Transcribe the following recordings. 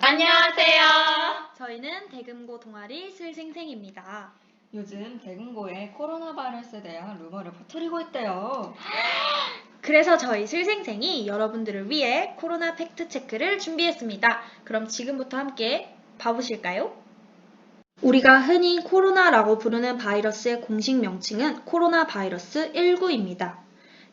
안녕하세요. 저희는 대금고 동아리 슬생생입니다. 요즘 대금고에 코로나 바이러스에 대한 루머를 퍼뜨리고 있대요. 그래서 저희 슬생생이 여러분들을 위해 코로나 팩트 체크를 준비했습니다. 그럼 지금부터 함께 봐보실까요? 우리가 흔히 코로나라고 부르는 바이러스의 공식 명칭은 코로나 바이러스 19입니다.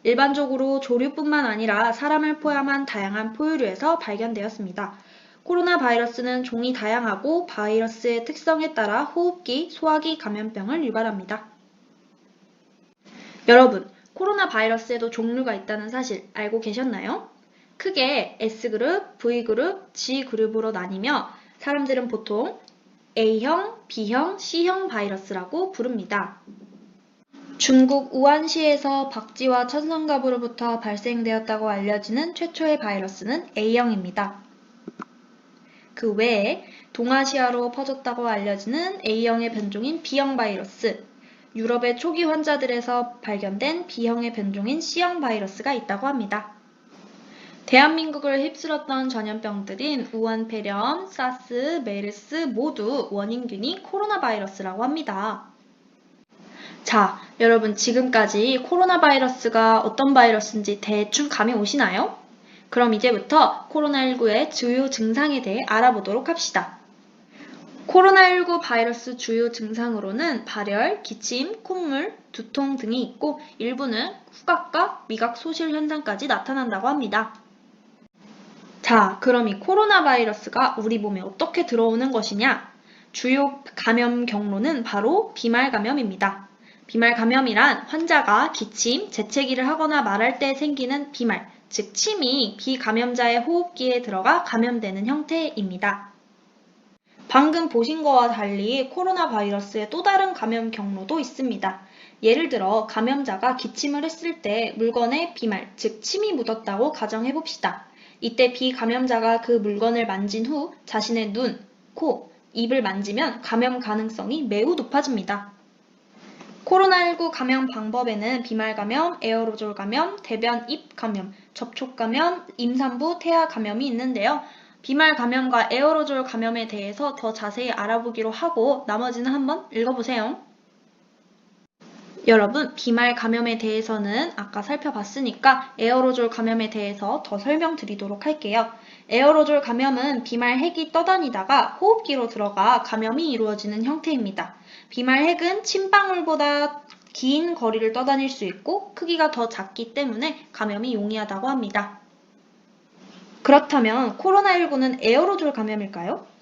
일반적으로 조류뿐만 아니라 사람을 포함한 다양한 포유류에서 발견되었습니다. 코로나 바이러스는 종이 다양하고 바이러스의 특성에 따라 호흡기, 소화기 감염병을 유발합니다. 여러분, 코로나 바이러스에도 종류가 있다는 사실 알고 계셨나요? 크게 S그룹, V그룹, G그룹으로 나뉘며 사람들은 보통 A형, B형, C형 바이러스라고 부릅니다. 중국 우한시에서 박쥐와 천성갑으로부터 발생되었다고 알려지는 최초의 바이러스는 A형입니다. 그 외에 동아시아로 퍼졌다고 알려지는 A형의 변종인 B형 바이러스, 유럽의 초기 환자들에서 발견된 B형의 변종인 C형 바이러스가 있다고 합니다. 대한민국을 휩쓸었던 전염병들인 우한폐렴, 사스, 메르스 모두 원인균이 코로나 바이러스라고 합니다. 자, 여러분 지금까지 코로나 바이러스가 어떤 바이러스인지 대충 감이 오시나요? 그럼 이제부터 코로나19의 주요 증상에 대해 알아보도록 합시다. 코로나19 바이러스 주요 증상으로는 발열, 기침, 콧물, 두통 등이 있고 일부는 후각과 미각 소실 현상까지 나타난다고 합니다. 자, 그럼 이 코로나 바이러스가 우리 몸에 어떻게 들어오는 것이냐? 주요 감염 경로는 바로 비말 감염입니다. 비말 감염이란 환자가 기침, 재채기를 하거나 말할 때 생기는 비말, 즉 침이 비감염자의 호흡기에 들어가 감염되는 형태입니다. 방금 보신 거와 달리 코로나 바이러스의 또 다른 감염 경로도 있습니다. 예를 들어 감염자가 기침을 했을 때 물건에 비말, 즉 침이 묻었다고 가정해 봅시다. 이때 비감염자가 그 물건을 만진 후 자신의 눈, 코, 입을 만지면 감염 가능성이 매우 높아집니다. 코로나19 감염 방법에는 비말 감염, 에어로졸 감염, 대변 입 감염, 접촉 감염, 임산부 태아 감염이 있는데요. 비말 감염과 에어로졸 감염에 대해서 더 자세히 알아보기로 하고 나머지는 한번 읽어보세요. 여러분, 비말 감염에 대해서는 아까 살펴봤으니까 에어로졸 감염에 대해서 더 설명드리도록 할게요. 에어로졸 감염은 비말 핵이 떠다니다가 호흡기로 들어가 감염이 이루어지는 형태입니다. 비말 핵은 침방울보다 긴 거리를 떠다닐 수 있고 크기가 더 작기 때문에 감염이 용이하다고 합니다. 그렇다면 코로나19는 에어로졸 감염일까요?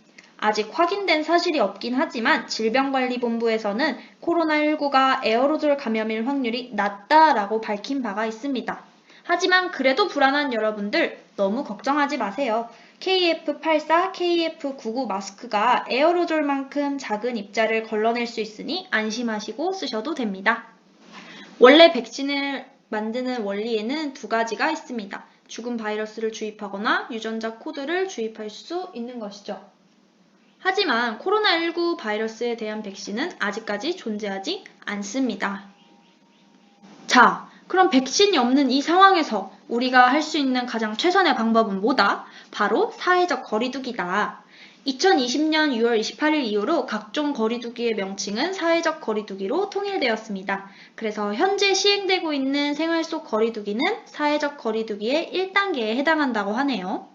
아직 확인된 사실이 없긴 하지만 질병관리본부에서는 코로나19가 에어로졸 감염일 확률이 낮다라고 밝힌 바가 있습니다. 하지만 그래도 불안한 여러분들 너무 걱정하지 마세요. KF84, KF99 마스크가 에어로졸만큼 작은 입자를 걸러낼 수 있으니 안심하시고 쓰셔도 됩니다. 원래 백신을 만드는 원리에는 두 가지가 있습니다. 죽은 바이러스를 주입하거나 유전자 코드를 주입할 수 있는 것이죠. 하지만 코로나19 바이러스에 대한 백신은 아직까지 존재하지 않습니다. 자, 그럼 백신이 없는 이 상황에서 우리가 할 수 있는 가장 최선의 방법은 뭐다? 바로 사회적 거리두기다. 2020년 6월 28일 이후로 각종 거리두기의 명칭은 사회적 거리두기로 통일되었습니다. 그래서 현재 시행되고 있는 생활 속 거리두기는 사회적 거리두기의 1단계에 해당한다고 하네요.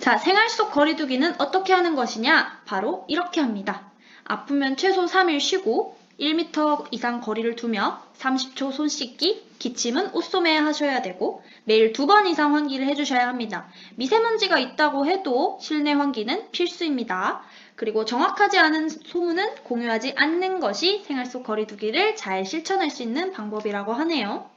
자, 생활 속 거리두기는 어떻게 하는 것이냐? 바로 이렇게 합니다. 아프면 최소 3일 쉬고 1m 이상 거리를 두며 30초 손 씻기, 기침은 옷소매 하셔야 되고 매일 두 번 이상 환기를 해주셔야 합니다. 미세먼지가 있다고 해도 실내 환기는 필수입니다. 그리고 정확하지 않은 소문은 공유하지 않는 것이 생활 속 거리두기를 잘 실천할 수 있는 방법이라고 하네요.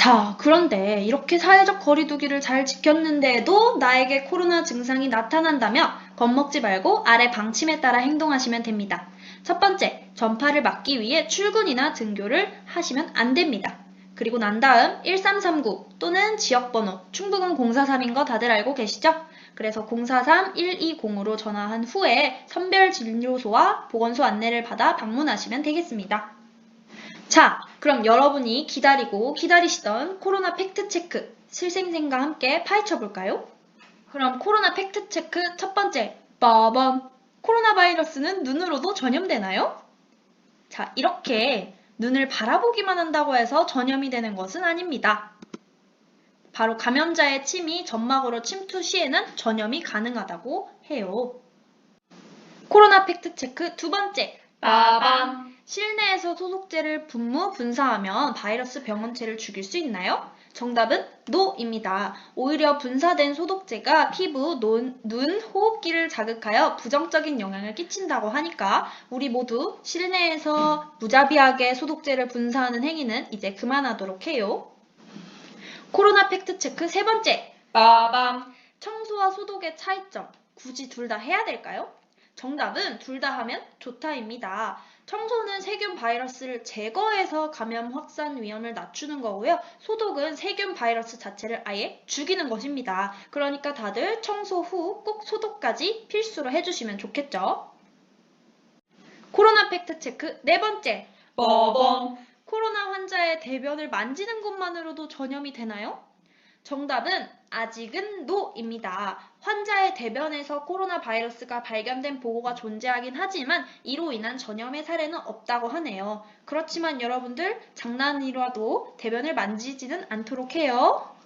자, 그런데 이렇게 사회적 거리두기를 잘 지켰는데도 나에게 코로나 증상이 나타난다면 겁먹지 말고 아래 방침에 따라 행동하시면 됩니다. 첫 번째, 전파를 막기 위해 출근이나 등교를 하시면 안 됩니다. 그리고 난 다음 1339 또는 지역번호 충북은 043인 거 다들 알고 계시죠? 그래서 043-120으로 전화한 후에 선별 진료소와 보건소 안내를 받아 방문하시면 되겠습니다. 자, 그럼 여러분이 기다리고 기다리시던 코로나 팩트체크 실생생과 함께 파헤쳐 볼까요? 그럼 코로나 팩트 체크 첫 번째. 빠밤. 코로나 바이러스는 눈으로도 전염되나요? 자, 이렇게 눈을 바라보기만 한다고 해서 전염이 되는 것은 아닙니다. 바로 감염자의 침이 점막으로 침투 시에는 전염이 가능하다고 해요. 코로나 팩트 체크 두 번째. 빠밤. 실내에서 소독제를 분무 분사하면 바이러스 병원체를 죽일 수 있나요? 정답은 NO입니다. 오히려 분사된 소독제가 피부, 눈, 눈, 호흡기를 자극하여 부정적인 영향을 끼친다고 하니까 우리 모두 실내에서 무자비하게 소독제를 분사하는 행위는 이제 그만하도록 해요. 코로나 팩트 체크 세 번째. 빠밤. 청소와 소독의 차이점. 굳이 둘 다 해야 될까요? 정답은 둘 다 하면 좋다입니다. 청소는 세균 바이러스를 제거해서 감염 확산 위험을 낮추는 거고요. 소독은 세균 바이러스 자체를 아예 죽이는 것입니다. 그러니까 다들 청소 후 꼭 소독까지 필수로 해주시면 좋겠죠? 코로나 팩트 체크 네 번째. 빠밤. 코로나 환자의 대변을 만지는 것만으로도 전염이 되나요? 정답은 아직은 노입니다. 환자의 대변에서 코로나 바이러스가 발견된 보고가 존재하긴 하지만 이로 인한 전염의 사례는 없다고 하네요. 그렇지만 여러분들 장난이라도 대변을 만지지는 않도록 해요.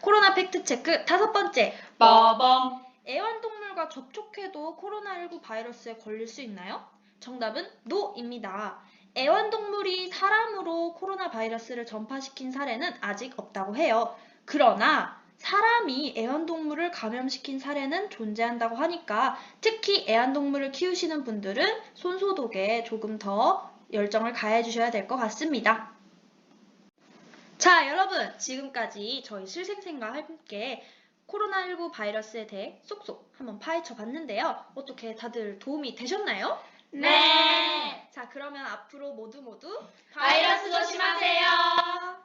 코로나 팩트 체크 다섯 번째. 빠밤. 애완동물과 접촉해도 코로나19 바이러스에 걸릴 수 있나요? 정답은 NO입니다. 애완동물이 사람으로 코로나 바이러스를 전파시킨 사례는 아직 없다고 해요. 그러나 사람이 애완동물을 감염시킨 사례는 존재한다고 하니까 특히 애완동물을 키우시는 분들은 손소독에 조금 더 열정을 가해 주셔야 될 것 같습니다. 자, 여러분. 지금까지 저희 실생생과 함께 코로나19 바이러스에 대해 쏙쏙 한번 파헤쳐 봤는데요. 어떻게 다들 도움이 되셨나요? 네. 자, 그러면 앞으로 모두 모두 바이러스 조심하세요.